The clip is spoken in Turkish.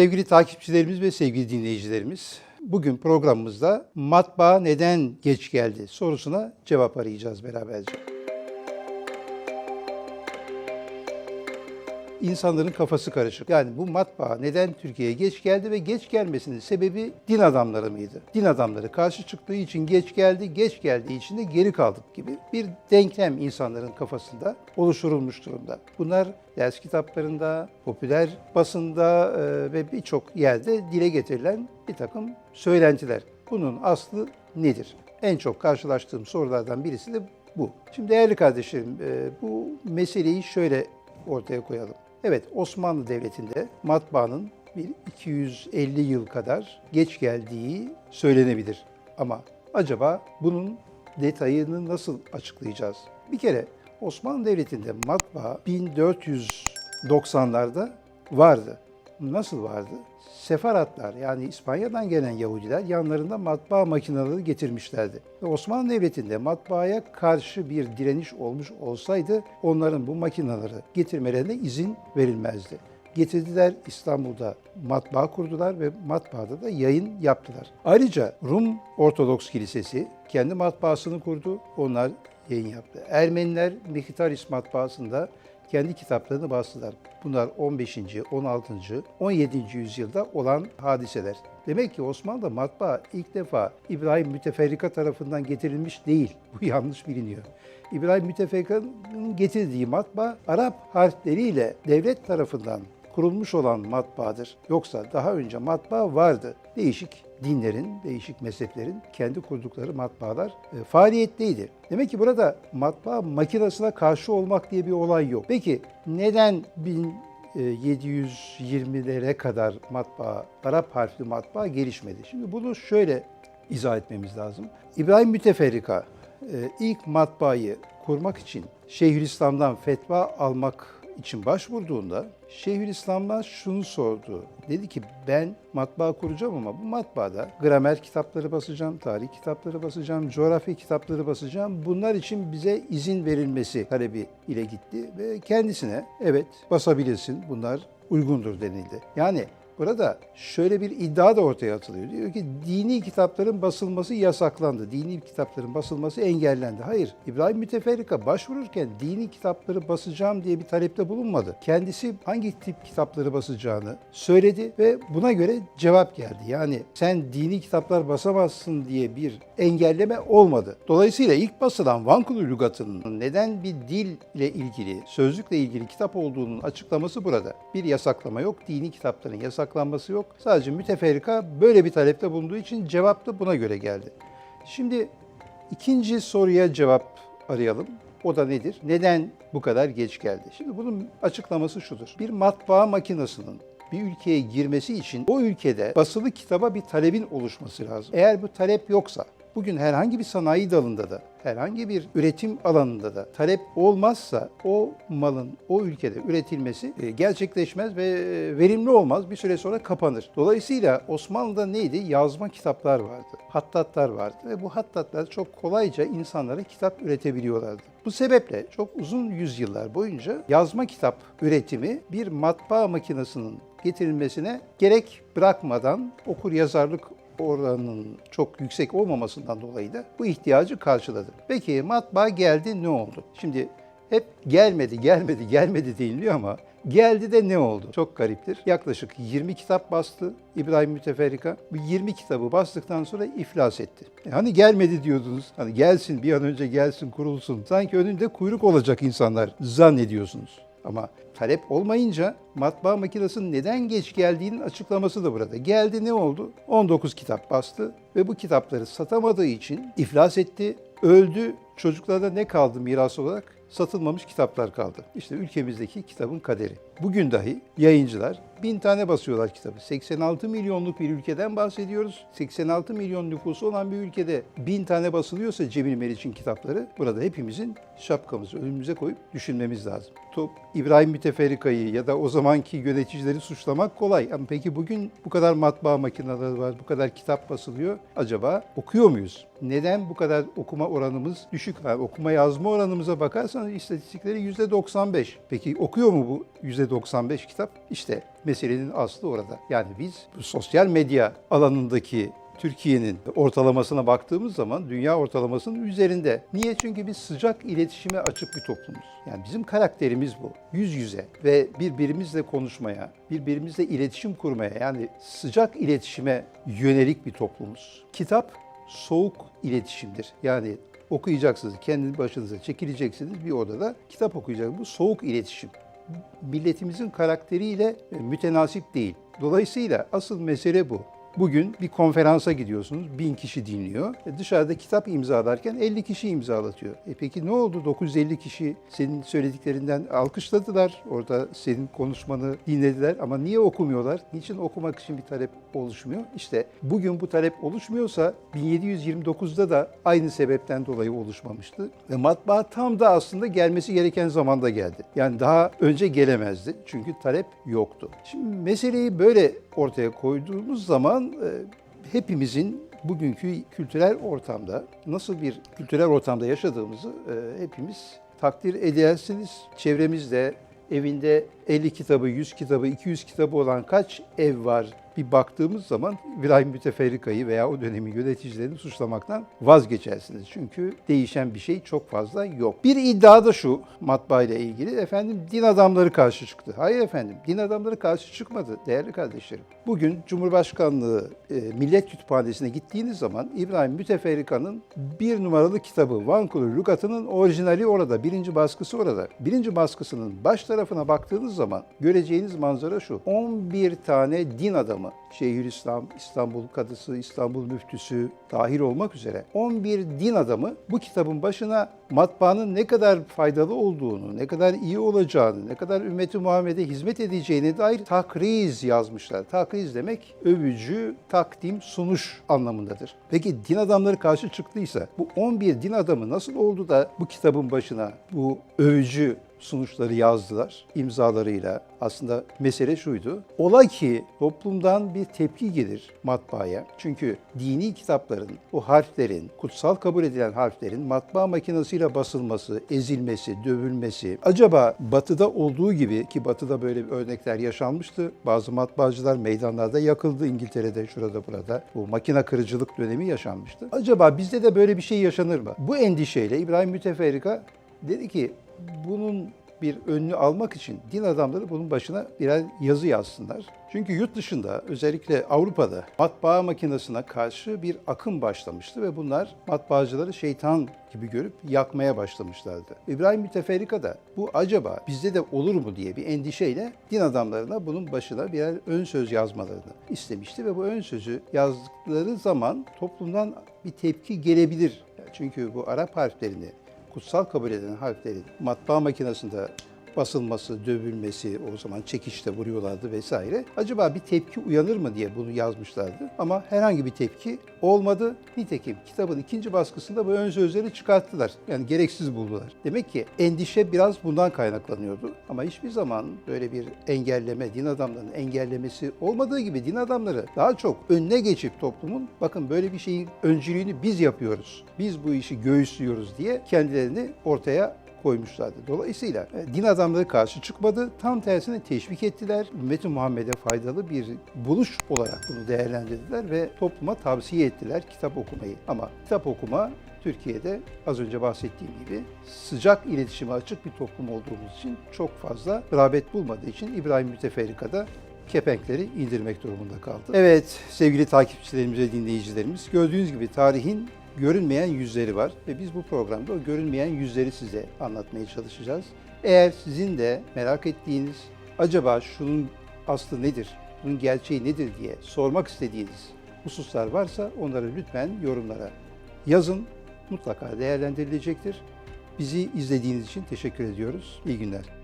Sevgili takipçilerimiz ve sevgili dinleyicilerimiz, bugün programımızda matbaa neden geç geldi sorusuna cevap arayacağız beraberce. İnsanların kafası karışık. Yani bu matbaa neden Türkiye'ye geç geldi ve geç gelmesinin sebebi din adamları mıydı? Din adamları karşı çıktığı için geç geldi, geç geldiği için de geri kaldık gibi bir denklem insanların kafasında oluşturulmuş durumda. Bunlar ders kitaplarında, popüler basında e, ve birçok yerde dile getirilen bir takım söylentiler. Bunun aslı nedir? En çok karşılaştığım sorulardan birisi de bu. Şimdi değerli kardeşlerim, e, bu meseleyi şöyle ortaya koyalım. Evet, Osmanlı Devleti'nde matbaanın bir 250 yıl kadar geç geldiği söylenebilir. Ama acaba bunun detayını nasıl açıklayacağız? Bir kere Osmanlı Devleti'nde matbaa 1490'larda vardı. Nasıl vardı? Sefaratlar yani İspanya'dan gelen Yahudiler yanlarında matbaa makineleri getirmişlerdi. Ve Osmanlı Devleti'nde matbaaya karşı bir direniş olmuş olsaydı onların bu makineleri getirmelerine izin verilmezdi. Getirdiler İstanbul'da matbaa kurdular ve matbaada da yayın yaptılar. Ayrıca Rum Ortodoks Kilisesi kendi matbaasını kurdu. Onlar yayın yaptı. Ermeniler Mekitaris matbaasında kendi kitaplarını bastılar. Bunlar 15. 16. 17. yüzyılda olan hadiseler. Demek ki Osmanlı'da matbaa ilk defa İbrahim Müteferrika tarafından getirilmiş değil. Bu yanlış biliniyor. İbrahim Müteferrika'nın getirdiği matbaa Arap harfleriyle devlet tarafından kurulmuş olan matbaadır. Yoksa daha önce matbaa vardı. Değişik dinlerin, değişik mezheplerin kendi kurdukları matbaalar e, faaliyetteydi. Demek ki burada matbaa makinesine karşı olmak diye bir olay yok. Peki neden 1720'lere kadar matbaa, Arap harfli matbaa gelişmedi? Şimdi bunu şöyle izah etmemiz lazım. İbrahim Müteferrika e, ilk matbaayı kurmak için Şeyhülislam'dan fetva almak için başvurduğunda Şeyhülislam'dan şunu sordu. Dedi ki ben matbaa kuracağım ama bu matbaada gramer kitapları basacağım, tarih kitapları basacağım, coğrafya kitapları basacağım. Bunlar için bize izin verilmesi talebi ile gitti ve kendisine evet basabilirsin bunlar uygundur denildi. Yani Burada şöyle bir iddia da ortaya atılıyor. Diyor ki dini kitapların basılması yasaklandı. Dini kitapların basılması engellendi. Hayır, İbrahim Müteferrika başvururken dini kitapları basacağım diye bir talepte bulunmadı. Kendisi hangi tip kitapları basacağını söyledi ve buna göre cevap geldi. Yani sen dini kitaplar basamazsın diye bir engelleme olmadı. Dolayısıyla ilk basılan Vankulu Lügatı'nın neden bir dil ile ilgili, sözlükle ilgili kitap olduğunun açıklaması burada. Bir yasaklama yok, dini kitapların yasak yasaklanması yok. Sadece müteferrika böyle bir talepte bulunduğu için cevap da buna göre geldi. Şimdi ikinci soruya cevap arayalım. O da nedir? Neden bu kadar geç geldi? Şimdi bunun açıklaması şudur. Bir matbaa makinesinin bir ülkeye girmesi için o ülkede basılı kitaba bir talebin oluşması lazım. Eğer bu talep yoksa, bugün herhangi bir sanayi dalında da, herhangi bir üretim alanında da talep olmazsa o malın o ülkede üretilmesi e, gerçekleşmez ve e, verimli olmaz. Bir süre sonra kapanır. Dolayısıyla Osmanlı'da neydi? Yazma kitaplar vardı. Hattatlar vardı ve bu hattatlar çok kolayca insanlara kitap üretebiliyorlardı. Bu sebeple çok uzun yüzyıllar boyunca yazma kitap üretimi bir matbaa makinesinin getirilmesine gerek bırakmadan okur yazarlık oranının çok yüksek olmamasından dolayı da bu ihtiyacı karşıladı. Peki matbaa geldi ne oldu? Şimdi hep gelmedi, gelmedi, gelmedi deniliyor ama geldi de ne oldu? Çok gariptir. Yaklaşık 20 kitap bastı İbrahim Müteferrika. Bu 20 kitabı bastıktan sonra iflas etti. E hani gelmedi diyordunuz. Hani gelsin bir an önce gelsin kurulsun. Sanki önünde kuyruk olacak insanlar zannediyorsunuz. Ama talep olmayınca matbaa makinesinin neden geç geldiğinin açıklaması da burada. Geldi ne oldu? 19 kitap bastı ve bu kitapları satamadığı için iflas etti, öldü. Çocuklarda ne kaldı miras olarak? Satılmamış kitaplar kaldı. İşte ülkemizdeki kitabın kaderi. Bugün dahi yayıncılar bin tane basıyorlar kitabı. 86 milyonluk bir ülkeden bahsediyoruz. 86 milyon nüfusu olan bir ülkede bin tane basılıyorsa Cemil Meriç'in kitapları burada hepimizin şapkamızı önümüze koyup düşünmemiz lazım. Top İbrahim Müteferrika'yı ya da o zamanki yöneticileri suçlamak kolay. Ama peki bugün bu kadar matbaa makineleri var, bu kadar kitap basılıyor. Acaba okuyor muyuz? Neden bu kadar okuma oranımız düşük? Yani okuma yazma oranımıza bakarsanız istatistikleri %95. Peki okuyor mu bu %95 kitap? İşte Meselenin aslı orada. Yani biz bu sosyal medya alanındaki Türkiye'nin ortalamasına baktığımız zaman dünya ortalamasının üzerinde. Niye? Çünkü biz sıcak iletişime açık bir toplumuz. Yani bizim karakterimiz bu. Yüz yüze ve birbirimizle konuşmaya, birbirimizle iletişim kurmaya yani sıcak iletişime yönelik bir toplumuz. Kitap soğuk iletişimdir. Yani okuyacaksınız, kendi başınıza çekileceksiniz bir odada kitap okuyacaksınız. Bu soğuk iletişim. Milletimizin karakteriyle mütenasip değil. Dolayısıyla asıl mesele bu. Bugün bir konferansa gidiyorsunuz, bin kişi dinliyor. E dışarıda kitap imzalarken 50 kişi imzalatıyor. E peki ne oldu? 950 kişi senin söylediklerinden alkışladılar. Orada senin konuşmanı dinlediler ama niye okumuyorlar? Niçin okumak için bir talep oluşmuyor? İşte bugün bu talep oluşmuyorsa 1729'da da aynı sebepten dolayı oluşmamıştı. Ve matbaa tam da aslında gelmesi gereken zamanda geldi. Yani daha önce gelemezdi çünkü talep yoktu. Şimdi meseleyi böyle ortaya koyduğumuz zaman e, hepimizin bugünkü kültürel ortamda nasıl bir kültürel ortamda yaşadığımızı e, hepimiz takdir edersiniz. Çevremizde evinde 50 kitabı, 100 kitabı, 200 kitabı olan kaç ev var bir baktığımız zaman İbrahim Müteferrika'yı veya o dönemin yöneticilerini suçlamaktan vazgeçersiniz. Çünkü değişen bir şey çok fazla yok. Bir iddia da şu matbaa ilgili. Efendim din adamları karşı çıktı. Hayır efendim din adamları karşı çıkmadı değerli kardeşlerim. Bugün Cumhurbaşkanlığı e, Millet Kütüphanesi'ne gittiğiniz zaman İbrahim Müteferrika'nın bir numaralı kitabı Vankulu Lugatı'nın orijinali orada. Birinci baskısı orada. Birinci baskısının baş tarafına baktığınız zaman göreceğiniz manzara şu. 11 tane din adamı Şeyhülislam, İstanbul Kadısı, İstanbul Müftüsü dahil olmak üzere 11 din adamı bu kitabın başına matbaanın ne kadar faydalı olduğunu, ne kadar iyi olacağını, ne kadar ümmeti Muhammed'e hizmet edeceğine dair takriz yazmışlar. Takriz demek övücü, takdim, sunuş anlamındadır. Peki din adamları karşı çıktıysa bu 11 din adamı nasıl oldu da bu kitabın başına bu övücü sunuşları yazdılar imzalarıyla. Aslında mesele şuydu. Ola ki toplumdan bir tepki gelir matbaaya. Çünkü dini kitapların, o harflerin, kutsal kabul edilen harflerin matbaa makinesiyle basılması, ezilmesi, dövülmesi. Acaba batıda olduğu gibi ki batıda böyle bir örnekler yaşanmıştı. Bazı matbaacılar meydanlarda yakıldı İngiltere'de, şurada burada. Bu makine kırıcılık dönemi yaşanmıştı. Acaba bizde de böyle bir şey yaşanır mı? Bu endişeyle İbrahim Müteferrika dedi ki bunun bir önünü almak için din adamları bunun başına birer yazı yazsınlar. Çünkü yurt dışında özellikle Avrupa'da matbaa makinesine karşı bir akım başlamıştı ve bunlar matbaacıları şeytan gibi görüp yakmaya başlamışlardı. İbrahim Müteferrika da bu acaba bizde de olur mu diye bir endişeyle din adamlarına bunun başına birer ön söz yazmalarını istemişti ve bu ön sözü yazdıkları zaman toplumdan bir tepki gelebilir. Çünkü bu Arap harflerini kutsal kabul edilen harflerin matbaa makinesinde basılması, dövülmesi, o zaman çekişte vuruyorlardı vesaire. Acaba bir tepki uyanır mı diye bunu yazmışlardı. Ama herhangi bir tepki olmadı. Nitekim kitabın ikinci baskısında bu ön sözleri çıkarttılar. Yani gereksiz buldular. Demek ki endişe biraz bundan kaynaklanıyordu. Ama hiçbir zaman böyle bir engelleme, din adamlarının engellemesi olmadığı gibi din adamları daha çok önüne geçip toplumun bakın böyle bir şeyin öncülüğünü biz yapıyoruz. Biz bu işi göğüslüyoruz diye kendilerini ortaya koymuşlardı. Dolayısıyla e, din adamları karşı çıkmadı. Tam tersine teşvik ettiler. Ümmeti Muhammed'e faydalı bir buluş olarak bunu değerlendirdiler ve topluma tavsiye ettiler kitap okumayı. Ama kitap okuma Türkiye'de az önce bahsettiğim gibi sıcak iletişime açık bir toplum olduğumuz için çok fazla rağbet bulmadığı için İbrahim Müteferrika'da kepenkleri indirmek durumunda kaldı. Evet sevgili takipçilerimiz ve dinleyicilerimiz gördüğünüz gibi tarihin görünmeyen yüzleri var ve biz bu programda o görünmeyen yüzleri size anlatmaya çalışacağız. Eğer sizin de merak ettiğiniz acaba şunun aslı nedir, bunun gerçeği nedir diye sormak istediğiniz hususlar varsa onları lütfen yorumlara yazın. Mutlaka değerlendirilecektir. Bizi izlediğiniz için teşekkür ediyoruz. İyi günler.